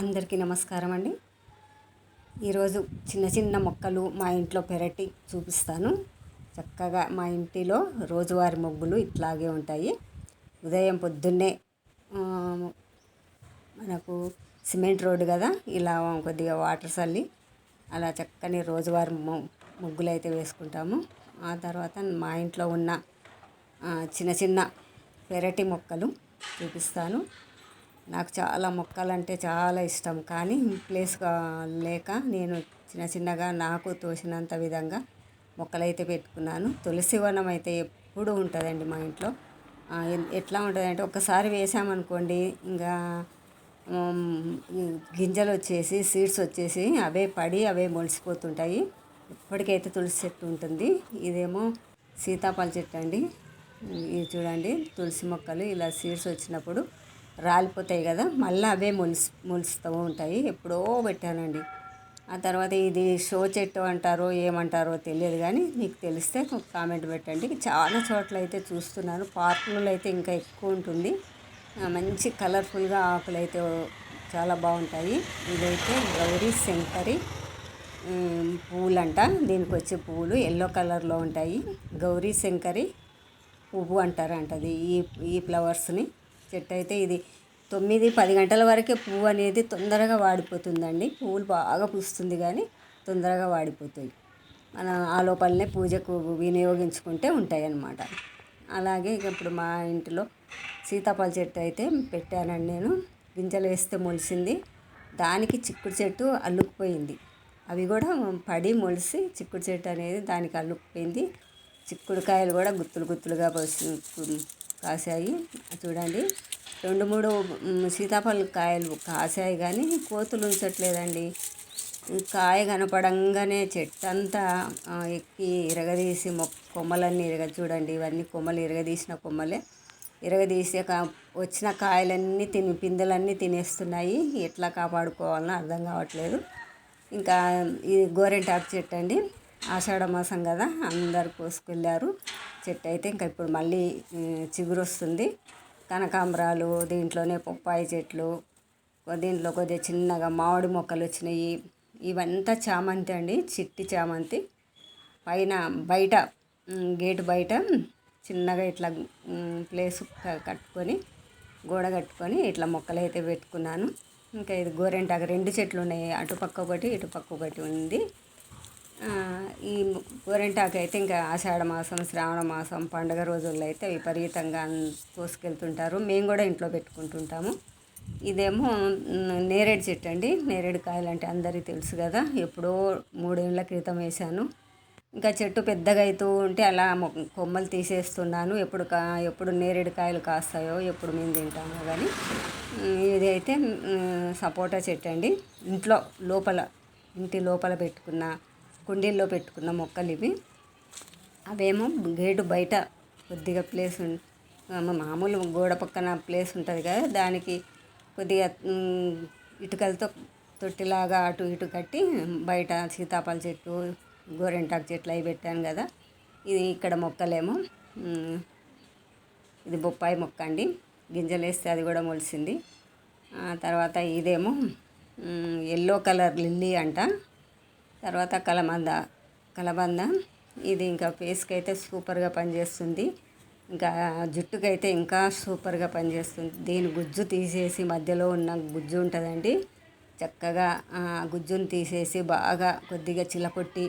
అందరికీ నమస్కారం అండి. ఈరోజు చిన్న చిన్న మొక్కలు మా ఇంట్లో పెరటి చూపిస్తాను. చక్కగా మా ఇంటిలో రోజువారి మొగ్గులు ఇట్లాగే ఉంటాయి. ఉదయం పొద్దున్నే మనకు సిమెంట్ రోడ్డు కదా ఇలా కొద్దిగా వాటర్ చల్లి అలా చక్కని రోజువారి ముగ్గులు అయితే వేసుకుంటాము. ఆ తర్వాత మా ఇంట్లో ఉన్న చిన్న చిన్న పెరటి మొక్కలు చూపిస్తాను. నాకు చాలా మొక్కలు అంటే చాలా ఇష్టం. కానీ ప్లేస్ లేక నేను చిన్న చిన్నగా నాకు తోచినంత విధంగా మొక్కలైతే పెట్టుకున్నాను. తులసి వనం అయితే ఎప్పుడూ ఉంటుందండి మా ఇంట్లో. ఎట్లా ఉంటుందంటే ఒకసారి వేసామనుకోండి ఇంకా గింజలు వచ్చేసి సీడ్స్ వచ్చేసి అవే పడి అవే మొలిసిపోతుంటాయి. ఇప్పటికైతే తులసి చెట్టు ఉంటుంది. ఇదేమో సీతాఫల చెట్టు అండి. ఇది చూడండి తులసి మొక్కలు ఇలా సీడ్స్ వచ్చినప్పుడు రాలిపోతాయి కదా మళ్ళీ అవే మొలిసి మొలుస్తూ ఉంటాయి. ఎప్పుడో పెట్టానండి. ఆ తర్వాత ఇది షో చెట్టు అంటారో ఏమంటారో తెలియదు కానీ మీకు తెలిస్తే కామెంట్ పెట్టండి. చాలా చోట్ల అయితే చూస్తున్నాను. పార్కులలో అయితే ఇంకా ఎక్కువ ఉంటుంది. మంచి కలర్ఫుల్గా ఆకులు అయితే చాలా బాగుంటాయి. ఇదైతే గౌరీ శంకరి ఉమ్, పువ్వులంట దీనికి వచ్చే పువ్వులు ఎల్లో కలర్లో ఉంటాయి. గౌరీ శంకరి పువ్వు అంటారంట అది ఈ ఈ ఫ్లవర్స్ని. చెట్టు అయితే ఇది తొమ్మిది పది గంటల వరకే పువ్వు అనేది తొందరగా వాడిపోతుందండి. పువ్వులు బాగా పూస్తుంది కానీ తొందరగా వాడిపోతాయి. మన ఆ లోపలనే పూజకు వినియోగించుకుంటే ఉంటాయి అన్నమాట అలాగే ఇప్పుడు మా ఇంటిలో సీతాఫల చెట్టు అయితే పెట్టానండి నేను. గింజలు వేస్తే మొలిసింది. దానికి చిక్కుడు చెట్టు అల్లుకుపోయింది. అవి కూడా పడి మొలిసి చిక్కుడు చెట్టు అనేది దానికి అల్లుకుపోయింది. చిక్కుడుకాయలు కూడా గుత్తులు గుత్తులుగా పోసి కాసాయి. చూడండి. రెండు మూడు సీతాఫల కాయలు కాసాయి కానీ కోతులు ఉంచట్లేదండి. కాయ కనపడంగానే చెట్టు అంతా ఎక్కి ఇరగదీసి మొ కొమ్మలన్నీ ఇరగ చూడండి. ఇవన్నీ కొమ్మలు ఇరగదీసిన కొమ్మలే. ఇరగదీసే కా- వచ్చిన కాయలన్నీ తిని పిందెలన్నీ తినేస్తున్నాయి. ఎట్లా కాపాడుకోవాలని అర్థం కావట్లేదు. ఇంకా ఇది గోరెంటాకు చెట్టు అండి ఆషాఢ మాసం కదా అందరు కోసుకెళ్ళారు చెట్టు అయితే ఇంకా ఇప్పుడు మళ్ళీ చిగురు వస్తుంది కనకాంబరాలు దీంట్లోనే పప్పాయి చెట్లు దీంట్లో కొద్దిగా చిన్నగా మామిడి మొక్కలు వచ్చినాయి. ఇవంతా చామంతి అండి చిట్టి చామంతి. పైన బయట గేటు బయట చిన్నగా ఇట్లా ప్లేస్ కట్టుకొని గోడ కట్టుకొని ఇట్లా మొక్కలు అయితే పెట్టుకున్నాను. ఇంకా ఇది గోరెంటాకు రెండు చెట్లు ఉన్నాయి. అటుపక్క ఒకటి ఇటుపక్క ఒకటి ఉంది. ఈ గోరెంటాకు అయితే ఇంకా ఆషాఢ మాసం శ్రావణ మాసం పండగ రోజుల్లో అయితే విపరీతంగా తోసుకెళ్తుంటారు. మేము కూడా ఇంట్లో పెట్టుకుంటుంటాము. ఇదేమో నేరేడు చెట్టు అండి. నేరేడు కాయలు అంటే అందరికీ తెలుసు కదా. ఎప్పుడో మూడేళ్ళ క్రితం వేశాను. ఇంకా చెట్టు పెద్దగా అవుతూ ఉంటే అలా కొమ్మలు తీసేస్తున్నాను. ఎప్పుడు కా ఎప్పుడు నేరేడు కాయలు కాస్తాయో ఎప్పుడు మేము తింటామో కానీ ఇదైతే సపోటా చెట్టు అండి. ఇంట్లో లోపల ఇంటి లోపల పెట్టుకున్న కుండీల్లో పెట్టుకున్న మొక్కలు ఇవి. అవేమో గేటు బయట కొద్దిగా ప్లేస్ మామూలు గోడ పక్కన ప్లేస్ ఉంటుంది కదా దానికి కొద్దిగా ఇటుకలతో తొట్టిలాగా అటు ఇటు కట్టి బయట సీతాఫల చెట్టు గోరెంటాకు చెట్లు అవి పెట్టాను కదా. ఇది ఇక్కడ మొక్కలేమో ఇది బొప్పాయి మొక్క అండి. గింజలు వేస్తే అది కూడా మొలిసింది. ఆ తర్వాత ఇదేమో ఎల్లో కలర్ లిల్లీ అంట. తర్వాత కలబంద కలబంద. ఇది ఇంకా ఫేస్కి అయితే సూపర్గా పనిచేస్తుంది. ఇంకా జుట్టుకైతే ఇంకా సూపర్గా పనిచేస్తుంది. దీని గుజ్జు తీసేసి మధ్యలో ఉన్న గుజ్జు ఉంటుందండి. చక్కగా గుజ్జును తీసేసి బాగా కొద్దిగా చిలకొట్టి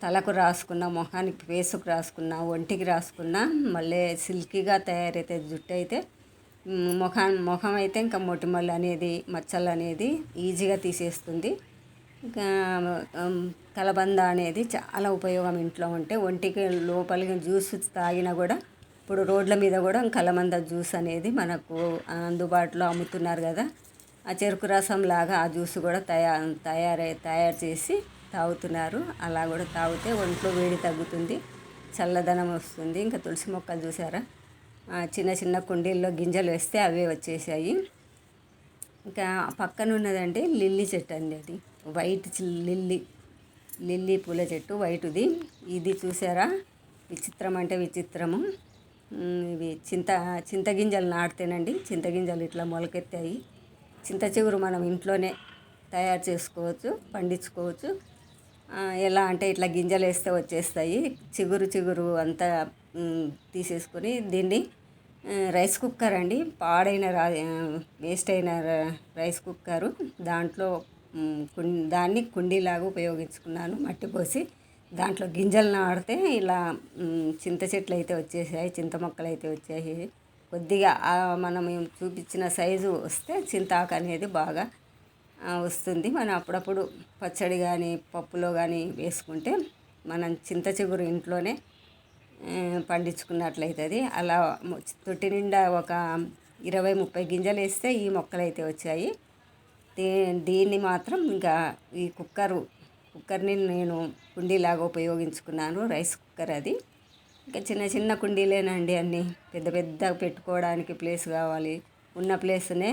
తలకు రాసుకున్న మొహానికి ఫేస్కి రాసుకున్న ఒంటికి రాసుకున్న మళ్ళీ సిల్కీగా తయారైతే జుట్టు అయితే మ్, ముఖం ముఖం అయితే ఇంకా మొటిమలు అనేది మచ్చలు అనేది ఈజీగా తీసేస్తుంది. కలబంద అనేది చాలా ఉపయోగం ఇంట్లో ఉంటే ఒంటికి లోపలికి జ్యూస్ తాగినా కూడా ఇప్పుడు రోడ్ల మీద కూడా కలబంద జ్యూస్ అనేది మనకు అందుబాటులో అమ్ముతున్నారు కదా. ఆ చెరుకు రసం లాగా ఆ జ్యూస్ కూడా తయా తయారై తయారు చేసి తాగుతున్నారు. అలా కూడా తాగితే ఒంట్లో వేడి తగ్గుతుంది చల్లదనం వస్తుంది. ఇంకా తులసి మొక్కలు చూసారా? ఆ, చిన్న చిన్న కుండీల్లో గింజలు వేస్తే అవే వచ్చేసాయి. ఇంకా పక్కన ఉన్నదండి లిల్లీ చెట్టు అండి అది. వైట్ చి- లిల్లీ లిల్లీ పూల చెట్టు వైట్ది. ఇది చూసారా? విచిత్రం అంటే విచిత్రము. ఇవి చింత చింతగింజలు నాటితేనండి చింతగింజలు ఇట్లా మొలకెత్తాయి. చింత చిగురు మనం ఇంట్లోనే తయారు చేసుకోవచ్చు పండించుకోవచ్చు. ఎలా అంటే ఇట్లా గింజలు వేస్తే వచ్చేస్తాయి. చిగురు చిగురు అంతా తీసేసుకొని దీన్ని రైస్ కుక్కర్ అండి. పాడైన రా వేస్ట్ అయిన రైస్ కుక్కరు దాంట్లో దాన్ని కుండీలాగా ఉపయోగించుకున్నాను మట్టి పోసి దాంట్లో గింజలు నాడితే ఇలా చింత చెట్లు అయితే వచ్చేసాయి చింత మొక్కలు అయితే వచ్చాయి కొద్దిగా మనం చూపించిన సైజు వస్తే చింతాకు అనేది బాగా వస్తుంది. మనం అప్పుడప్పుడు పచ్చడి కానీ పప్పులో కానీ వేసుకుంటే మనం చింత చిగురు ఇంట్లోనే పండించుకున్నట్లయితుంది. అలా తొట్టి నిండా ఒక ఇరవై ముప్పై గింజలు వేస్తే ఈ మొక్కలు అయితే వచ్చాయి. దీ దీన్ని మాత్రం ఇంకా ఈ కుక్కరు కుక్కర్ని నేను కుండీలాగా ఉపయోగించుకున్నాను రైస్ కుక్కర్ అది. ఇంకా చిన్న చిన్న కుండీలేనండి అన్నీ. పెద్ద పెద్ద పెట్టుకోవడానికి ప్లేస్ కావాలి. ఉన్న ప్లేస్నే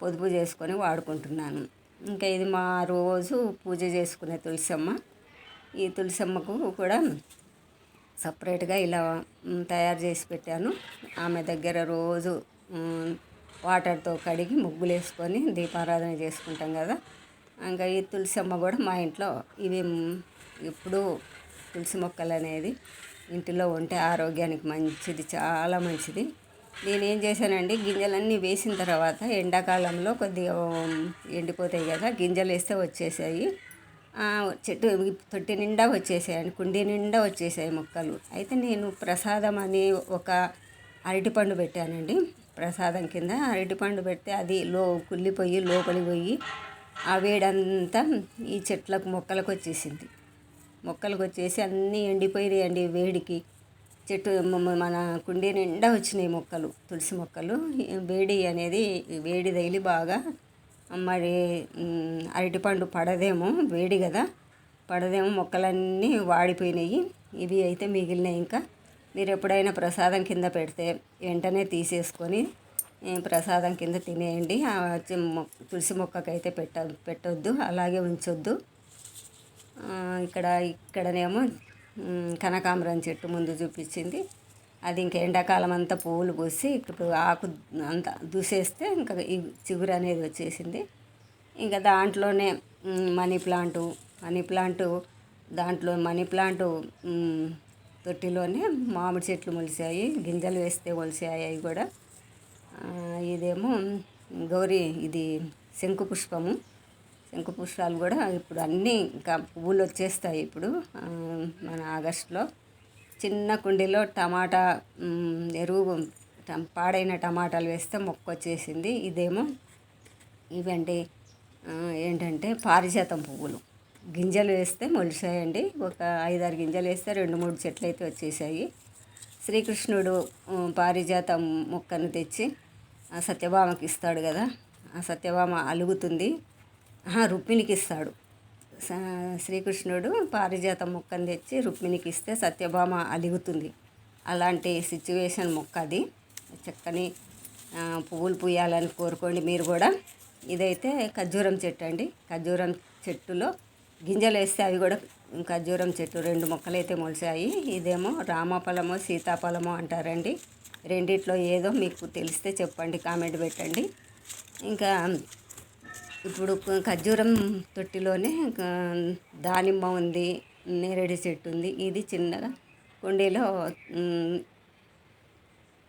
పొదుపు చేసుకొని వాడుకుంటున్నాను. ఇంకా ఇది మా రోజు పూజ చేసుకునే తులసమ్మ. ఈ తులసమ్మకు కూడా సపరేట్గా ఇలా తయారు చేసి పెట్టాను. ఆమె దగ్గర రోజు వాటర్తో కడిగి ముగ్గులు వేసుకొని దీపారాధన చేసుకుంటాం కదా. ఇంకా ఈ తులసి అమ్మ కూడా మా ఇంట్లో ఇవి ఎప్పుడూ తులసి మొక్కలు అనేది ఇంటిలో ఉంటే ఆరోగ్యానికి మంచిది చాలా మంచిది. నేను ఏం చేశానండి గింజలన్నీ వేసిన తర్వాత ఎండాకాలంలో కొద్దిగా ఎండిపోతాయి కదా గింజలు వేస్తే వచ్చేసాయి చెట్టు తొట్టి నిండా వచ్చేసాయి కుండీ నిండా వచ్చేసాయి మొక్కలు. అయితే నేను ప్రసాదం అని ఒక అరటిపండు పెట్టానండి. ప్రసాదం కింద అరటిపండు పెడితే అది లో కుళ్ళిపోయి లోపలికి పోయి ఆ వేడంతా ఈ చెట్లకు మొక్కలకు వచ్చేసింది మొక్కలకు వచ్చేసి అన్నీ ఎండిపోయినాయి అండి వేడికి. చెట్టు మన కుండీ నిండా వచ్చినాయి మొక్కలు తులసి మొక్కలు. వేడి అనేది వేడి తగిలి బాగా మరి అరటిపండు పడదేమో వేడి కదా. పడదేమో మొక్కలన్నీ వాడిపోయినాయి. ఇవి అయితే మిగిలినాయి ఇంకా. మీరు ఎప్పుడైనా ప్రసాదం కింద పెడితే వెంటనే తీసేసుకొని ప్రసాదం కింద తినేయండి. తులసి మొక్కకైతే పెట్ట పెట్టొద్దు అలాగే ఉంచొద్దు. ఇక్కడ ఇక్కడనేమో కనకాంబరం చెట్టు ముందు చూపించింది. అది ఇంకా ఎండాకాలం అంతా పువ్వులు పూసి ఇప్పుడు ఆకు అంతా దూసేస్తే ఇంకా ఈ చిగురు అనేది వచ్చేసింది. ఇంకా దాంట్లోనే మనీ ప్లాంటు మనీ ప్లాంటు దాంట్లో మనీ ప్లాంటు తొట్టిలోనే మామిడి చెట్లు మొలిసాయి గింజలు వేస్తే మొలిసాయి అవి కూడా. ఇదేమో గౌరీ ఇది శంకు పుష్పము. శంకు పుష్పాలు కూడా ఇప్పుడు అన్నీ ఇంకా పువ్వులు వచ్చేస్తాయి ఇప్పుడు మన ఆగస్టులో. చిన్న కుండీలో టమాటా ఎరువు పాడైన టమాటాలు వేస్తే మొక్క వచ్చేసింది. ఇదేమో ఇవండి ఏంటంటే పారిజాతం పువ్వులు. గింజలు వేస్తే మొలిసాయండి ఒక ఐదారు గింజలు వేస్తే రెండు మూడు చెట్లు అయితే వచ్చేసాయి. శ్రీకృష్ణుడు పారిజాత పారిజాతం మొక్కను తెచ్చి ఆ సత్యభామకి ఇస్తాడు కదా. ఆ సత్యభామ అలుగుతుంది. ఆహా, రుక్మిణికి ఇస్తాడు. శ్రీకృష్ణుడు పారిజాత మొక్కను తెచ్చి రుక్మిణికి ఇస్తే సత్యభామ అలుగుతుంది. అలాంటి సిచ్యువేషన్ మొక్క అది. చక్కని పువ్వులు పూయాలని కోరుకోండి మీరు కూడా. ఇదైతే ఖర్జూరం చెట్టు అండి. ఖర్జూరం చెట్టులో గింజలు వేస్తే అవి కూడా ఖర్జూరం చెట్టు రెండు మొక్కలు అయితే మొలిచాయి. ఇదేమో రామఫలమో సీతాఫలమో అంటారండి. రెండిట్లో ఏదో మీకు తెలిస్తే చెప్పండి కామెంట్ పెట్టండి. ఇంకా ఇప్పుడు ఖర్జూరం తొట్టిలోనే ఇంకా దానిమ్మ ఉంది నేరేడు చెట్టు ఉంది. ఇది చిన్నగా కుండీలో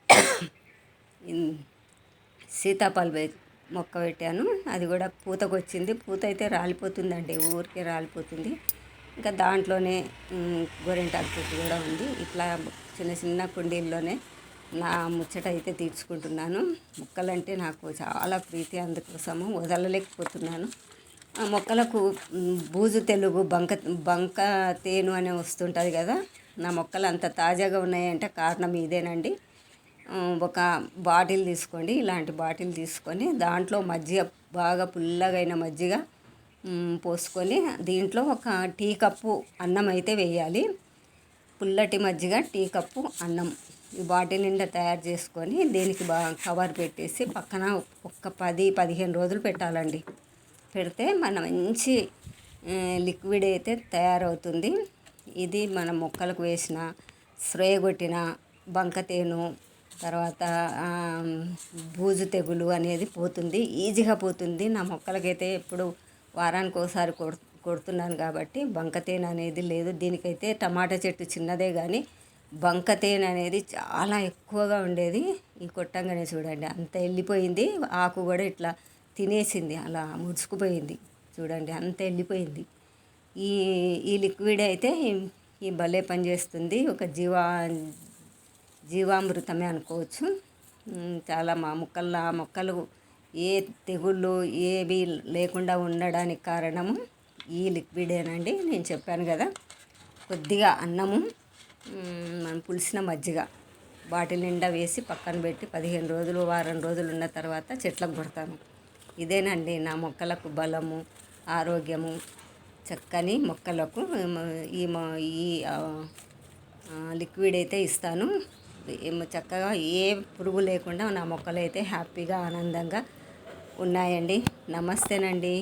సీతాఫలం మొక్క పెట్టాను. అది కూడా పూతకు వచ్చింది పూత అయితే రాలిపోతుందండి. ఊరికే రాలిపోతుంది. ఇంకా దాంట్లోనే గోరింటాకు చెట్టు కూడా ఉంది. ఇట్లా చిన్న చిన్న కుండీల్లోనే నా ముచ్చట అయితే తీర్చుకుంటున్నాను. మొక్కలంటే నాకు చాలా ప్రీతి. అందుకోసము వదలలేకపోతున్నాను. ఆ మొక్కలకు బూజు తెలుగు బంక బంక తేను అనే వస్తుంటుంది కదా. నా మొక్కలు అంత తాజాగా ఉన్నాయంటే కారణం ఇదేనండి. ఒక బాటిల్ తీసుకోండి ఇలాంటి బాటిల్ తీసుకొని దాంట్లో మజ్జిగ బాగా పుల్లగైన మజ్జిగ పోసుకొని దీంట్లో ఒక టీ కప్పు అన్నం అయితే వేయాలి. పుల్లటి మజ్జిగ టీ కప్పు అన్నం ఈ బాటిల్ నిండా తయారు చేసుకొని దీనికి బాగా కవర్ పెట్టేసి పక్కన ఒక్క పది పదిహేను రోజులు పెట్టాలండి. పెడితే మన మంచి లిక్విడ్ అయితే తయారవుతుంది. ఇది మన మొక్కలకు వేసిన స్ప్రే కొట్టిన బంకతేను తర్వాత బూజు తెగులు అనేది పోతుంది ఈజీగా పోతుంది. నా మొక్కలకైతే ఎప్పుడు వారానికి ఒకసారి కొడు కొడుతున్నాను కాబట్టి బంక తేనె అనేది లేదు. దీనికైతే టమాటా చెట్టు చిన్నదే కానీ బంక తేనె అనేది చాలా ఎక్కువగా ఉండేది. ఈ కొట్టంగానే చూడండి అంత వెళ్ళిపోయింది. ఆకు కూడా ఇట్లా తినేసింది అలా ముడుచుకుపోయింది. చూడండి అంత వెళ్ళిపోయింది. ఈ ఈ లిక్విడ్ అయితే ఈ భలే పనిచేస్తుంది. ఒక జీవా జీవామృతమే అనుకోవచ్చు. చాలా మా మొక్కల మొక్కలు ఏ తెగుళ్ళు ఏవి లేకుండా ఉండడానికి కారణము ఈ లిక్విడేనండి నేను చెప్పాను కదా కొద్దిగా అన్నము మనం పులిసిన మజ్జిగ బాటిల్ నిండా వేసి పక్కన పెట్టి పదిహేను రోజులు వారం రోజులు ఉన్న తర్వాత చెట్లకు కొడతాను ఇదేనండి నా మొక్కలకు బలము ఆరోగ్యము చక్కని మొక్కలకు ఈ మొ- ఈ లిక్విడ్ అయితే ఇస్తాను. చక్కగా ఏ పురుగు లేకుండా నా మొక్కలు అయితే హ్యాపీగా ఆనందంగా ఉన్నాయండి. నమస్తేనండి.